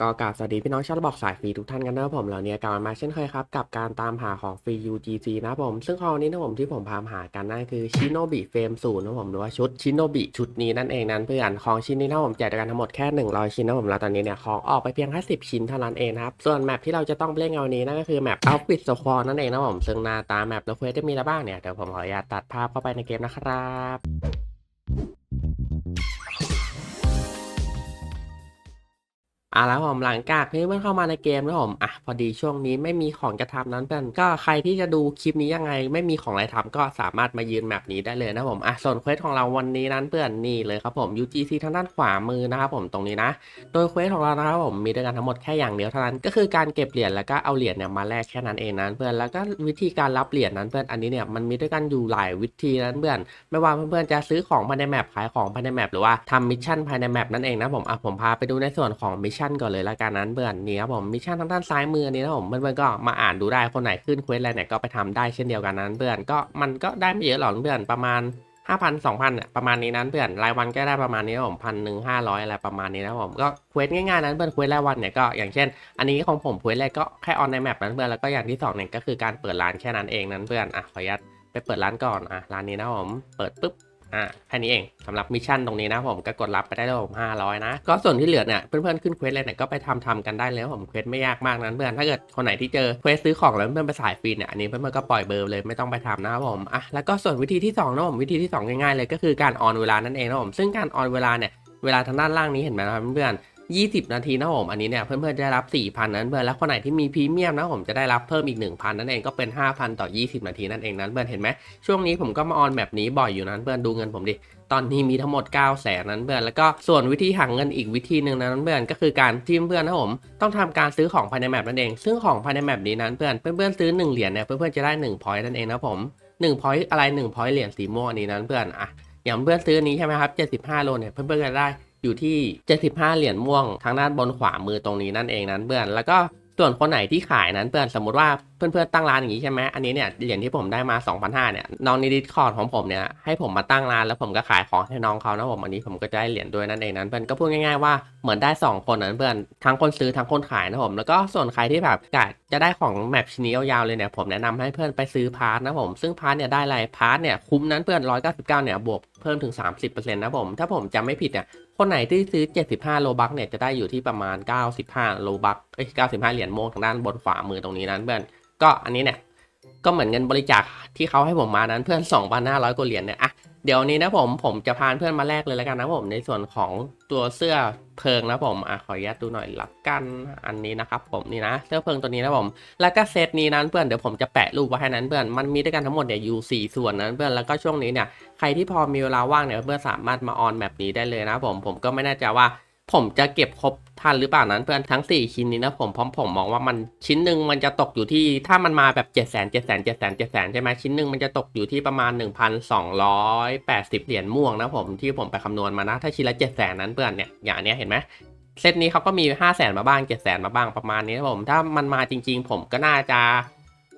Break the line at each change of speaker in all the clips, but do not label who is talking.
ก็กราบสวัสดีพี่น้องชาวระบอกสายฟรีทุกท่านกันนะครับผมเหล่านี้กลับมาเช่นเคยครับ กับการตามหาของฟรี UGC นะผม ซึ่งของนี้นะผมที่ผมพามหากันนั่นคือชิโนบิเฟรมศูนย์นะผมหรือว่าชุดชิโนบิชุดนี้นั่นเองนั้นเพื่อนของชิ้นนี้นะผมแจกกันทั้งหมดแค่ 100 ชิ้นนะผมแล้วตอนนี้เนี่ยของออกไปเพียงแค่10 ชิ้นเท่านั้นเองนะครับ ส่วนแมปที่เราจะต้องเล่นเอานี้นั่นก็คือแมป Outfit Squad นั่นเองนะผมซึ่งหน้าตาแมปแล้วเควสจะมีอะไรบ้างเนี่ยเดี๋ยวผมขออนุญาตตัดภาพเข้าไปในเกมนะครับ อะแล้วผมหลังจากที่เมื่อนเข้ามาในเกมแล้วผมอะพอดีช่วงนี้ไม่มีของจะทำนั้นเพื่อนก็ใครที่จะดูคลิปนี้ยังไง ไม่มีของอะไรทำก็สามารถมายืนแมปนี้ได้เลยนะผมอะส่วนเควสของเราวันนี้นั้นเพื่อนนี่เลยครับผม UGC ทางด้านขวามือนะครับผมตรงนี้นะ โดยเควสของเรานะครับผมมีด้วยกันทั้งหมดแค่อย่างเดียวเท่านั้นก็คือการเก็บเหรียญแล้วก็เอาเหรียญเนี่ยมาแลกแค่นั้นเองนั้นเพื่อนแล้วก็วิธีการรับเหรียญนั้นเพื่อนอันนี้เนี่ยมันมีด้วยกันอยู่หลายวิธีนั้นเพื่อนไม่ว่าเพื่อนๆจะซื้อของภายในแมปขายของภายในแมปหรือว่าทำมิชชั่นภายในแมปนั่นเองนะผมอะผมพาไปดูในส่วนของมิชชั่นก่อนเลยละกันนั้นเพื่อนนี่ครับผมมิชชั่นทางด้านซ้ายมือนี้นะผมเพื่อนๆก็มาอ่านดูได้คนไหนขึ้นเควสอะไรเนี่ยก็ไปทำได้เช่นเดียวกันนั้นเพื่อนก็มันก็ได้ไม่เยอะหรอกเพื่อนประมาณ5,000 2,000เนี่ยประมาณนี้นั้นเพื่อนรายวันก็ได้ประมาณนี้นะผมพันหนึ่งห้าร้อยอะไรประมาณนี้นะผมก็เควสง่ายๆนั้นเพื่อนเควสรายวันเนี่ยก็อย่างเช่น อันนี้ของผมเควสแรกก็แค่ออนในแมปนั้นเพื่อนแล้วก็อย่างที่สองเนี่ยก็คือการเปิดร้านแค่นั้นเองนั้นเพื่อนอะขออนุญาตไปเปิดร้านก่อนอะร้านนี้นะผมเปิดปุ๊บ อะแค่นี้เองสำหรับมิชชั่นตรงนี้นะผมก็กดรับไปได้แล้วผม500 นะ ก็ส่วนที่เหลือเนี่ยเพื่อนๆขึ้นเควสเลยเนี่ยก็ไปทำทำกันได้แล้วผมเควสไม่ยากมากนั้นเพื่อนถ้าเกิดคนไหนที่เจอเควสซื้อของแล้วเพื่อนไปสายฟรีเนี่ยอันนี้เพื่อนๆก็ปล่อยเบอร์เลยไม่ต้องไปทำนะครับผมอะแล้วก็ส่วนวิธีที่สองนะผมวิธีที่สองง่ายๆเลยก็คือการออนเวลานั่นเองนะผมซึ่งการออนเวลาเนี่ยเวลาทางด้านล่างนี้เห็นไหมนะครับเพื่อนๆ 20 นาทีนะผมอันนี้เนี่ยเพื่อนๆจะได้รับ 4,000นั้นเพื่อนแล้วคนไหนที่มีพรีเมียมนะผมจะได้รับเพิ่มอีก 1,000 นั่นเองก็เป็น 5,000 ต่อ 20 นาทีนั่นเองนั้นเพื่อนเห็นไหมช่วงนี้ผมก็มาออนแบบนี้บ่อยอยู่นั้นเพื่อนดูเงินผมดิตอนนี้มีทั้งหมด 9 0 0แสนนั้นเพื่อนแล้วก็ส่วนวิธีหาเงินอีกวิธีหนึ่งนั้นเพื่อนก็คือการที่เพื่อนนะผมต้องทำการซื้อของภายในแมปนั่นเอง ซึ่งของภายในแมปนี้นั้นเพื่อนเพื่อนๆซื้อ 1 เหรียญเนี่ยเพื่อนๆจะได้1 point นั่นเองนะผม1 point อะไร1 point เหรียญสีม่วงอันนี้นั้นเพื่อนอะอย่างเพื่อนซื้อนนี้ใช่ไหมครับ75โลเนี่ยเพื่อนๆจะได้ อยู่ที่ 75 เหรียญม่วงทางด้านบนขวามือตรงนี้นั่นเองนั้นเพื่อนแล้วก็ส่วนคนไหนที่ขายนั้นเพื่อนสมมติว่าเพื่อนๆตั้งร้านอย่างนี้ใช่ไหมอันนี้เนี่ยเหรียญที่ผมได้มา 2,500เนี่ยน้องในดิสคอร์ดของผมเนี่ยให้ผมมาตั้งร้านแล้วผมก็ขายของให้น้องเขานะผมอันนี้ผมก็จะได้เหรียญด้วยนั่นเองนั้นเพื่อนก็พูดง่ายๆว่าเหมือนได้ 2 คนนั้นเพื่อนทั้งคนซื้อทั้งคนขายนะผมแล้วก็ส่วนใครที่แบบกะจะได้ของแมปชิ้นนี้ยาวๆเลยเนี่ยผมแนะนำให้เพื่อนไปซื้อพาร์ทนะผมซึ่งพาร์ทเนี่ยได้อะไรพาร์ทเนี่ยคุ้มนั้นเพื่อน199เนี่ยบวกเพิ่มถึง 30%นะผมถ้าผมจำไม่ผิดเนี่ย คนไหนที่ซื้อ 75 โลบักเนี่ยจะได้อยู่ที่ประมาณ 95 โลบักเอ้ย95 เหรียญโมงทางด้านบนขวามือตรงนี้นั้นเพื่อนก็อันนี้เนี่ยก็เหมือนเงินบริจาคที่เขาให้ผมมานั้นเพื่อน 2,500 กว่าเหรียญเนี่ยอะ เดี๋ยวนี้นะผมผมจะพาเพื่อนมาแลกเลยแล้วกันนะผมในส่วนของตัวเสื้อเพลิงนะผมอะขออนุญาตดูหน่อยละกันอันนี้นะครับผมนี่นะเสื้อเพลิงตัวนี้นะผม แล้วก็เซตนี้นั้นเพื่อนเดี๋ยวผมจะแปะรูปไว้ให้นั้นเพื่อนมันมีด้วยกันทั้งหมดเนี่ยอยู่สี่ส่วนนั้นเพื่อนแล้วก็ช่วงนี้เนี่ยใครที่พอมีเวลาว่างเนี่ยเพื่อนสามารถมาออนแบบนี้ได้เลยนะผมผมก็ไม่แน่ใจว่า ผมจะเก็บครบทันหรือเปล่านั้นเพื่อนทั้ง 4 ชิ้นนี้นะผมพร้อมผมมองว่ามันชิ้นหนึ่งมันจะตกอยู่ที่ถ้ามันมาแบบ 7 0 0 0 0 0 7 0 0 0 0 0 0 0 ใช่ไหมชิ้นหนึ่งมันจะตกอยู่ที่ประมาณ 1,280 เหรียญม่วงนะผมที่ผมไปคำนวณมานะ ถ้าชิ้นละ 7 0 0 0 0 0นั้นเพื่อนเนี่ยอย่างนเนี้ยเห็นไหมเซตนี้เขาก็มี 5 0 0 0 0 0 มาบ้าง7 0 0 0 0 มาบ้างประมาณนี้นะผมถ้ามันมาจริง ๆ ผมก็น่าจะ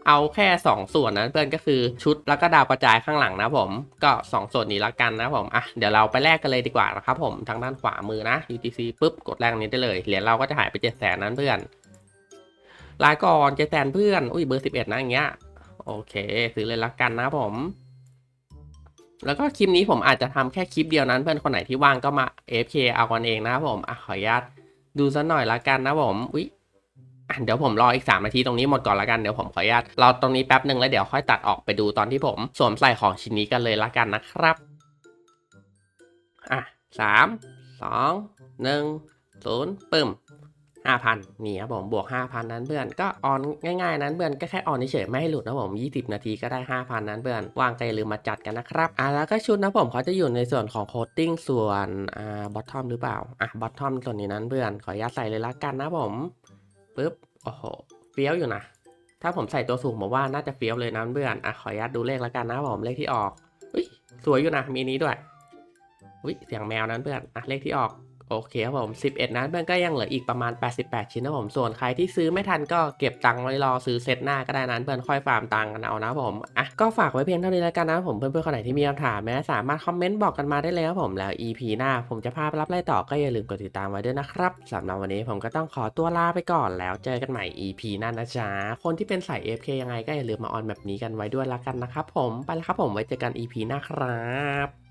เอาแค่ 2 ส่วนนั้นเพื่อนก็คือชุดแล้วก็ดาวกระจายข้างหลังนะผมก็ 2 ส่วนนี้ละกันนะผมอะเดี๋ยวเราไปแลกกันเลยดีกว่านะครับผมทางด้านขวามือนะ UTC ปุ๊บกดแลกนี้ได้เลยเหรียญเราก็จะหายไป7 0 0 0 0นั้นเพื่อนลายก่อนเจ็ดแตนเพื่อนอุ้ยเบอร์ 11 นะอย่างเงี้ยโอเคซื้อเลยละกันนะผมแล้วก็คลิปนี้ผมอาจจะทำแค่คลิปเดียวนั้นเพื่อนคนไหนที่ว่างก็มา FK เอากันเองนะครับผมอะขออนุญาตดูสักหน่อยละกันนะผม อุ้ย อะเดี๋ยวผมรออีก 3 นาทีตรงนี้หมดก่อนละกันเดี๋ยวผมขออนุญาตรอตรงนี้แป๊บหนึ่งแล้วเดี๋ยวค่อยตัดออกไปดูตอนที่ผมสวมใส่ของชิ้นนี้กันเลยละกันนะครับอะสามสองหนึ่งศูนย์ปึ้มห้าพันนี่ครับผมบวกห้าพันนั้นเพื่อนก็ออนง่ายๆนั้นเพื่อนก็แค่ออนเฉยไม่ให้หลุดนะผมยี่สิบนาทีก็ได้ห้าพันนั้นเพื่อนวางใจลืมมาจัดกันนะครับอะแล้วก็ชุดนะผมเขาจะอยู่ในส่วนของโคตติ้งส่วนอ่าบอททอมหรือเปล่าอะบอททอมส่วนนี้นั้นเพื่อนขออนุญาตใส่เลยละกันนะผมปุ๊บ โอ้โหเฟี้ยวอยู่นะ ถ้าผมใส่ตัวสูงผมว่าน่าจะเฟี้ยวเลยนะเพื่อนอะขออนุญาตดูเลขแล้วกันนะผมเลขที่ออกอุ้ยสวยอยู่นะมีนี้ด้วยอุ้ยเสียงแมวนั้นเพื่อนอะเลขที่ออก โอเคครับผม 11 นั้นมันก็ยังเหลืออีกประมาณ 88 ชิ้นนะผม ส่วนใครที่ซื้อไม่ทันก็เก็บตังค์ไว้รอซื้อเซตหน้าก็ได้นั้นเพื่อนค่อยฟาร์มตังค์กันเอานะผม อะ ก็ฝากไว้เพียงเท่านี้แล้วกันนะผมเพื่อนๆคนไหนที่มีคำถามแม้สามารถคอมเมนต์บอกกันมาได้เลยครับผมแล้ว EP หน้าผมจะพาไปรับไล่ต่อก็อย่าลืมกดติดตามไว้ด้วยนะครับสำหรับวันนี้ผมก็ต้องขอตัวลาไปก่อนแล้วเจอกันใหม่ EP หน้านะจ๊ะคนที่เป็นสาย FK ยังไงก็อย่าลืมมาออนแบบนี้กันไว้ด้วยละกันนะครับผมไปแล้วครับผมไว้เจอกัน EP หน้าครับ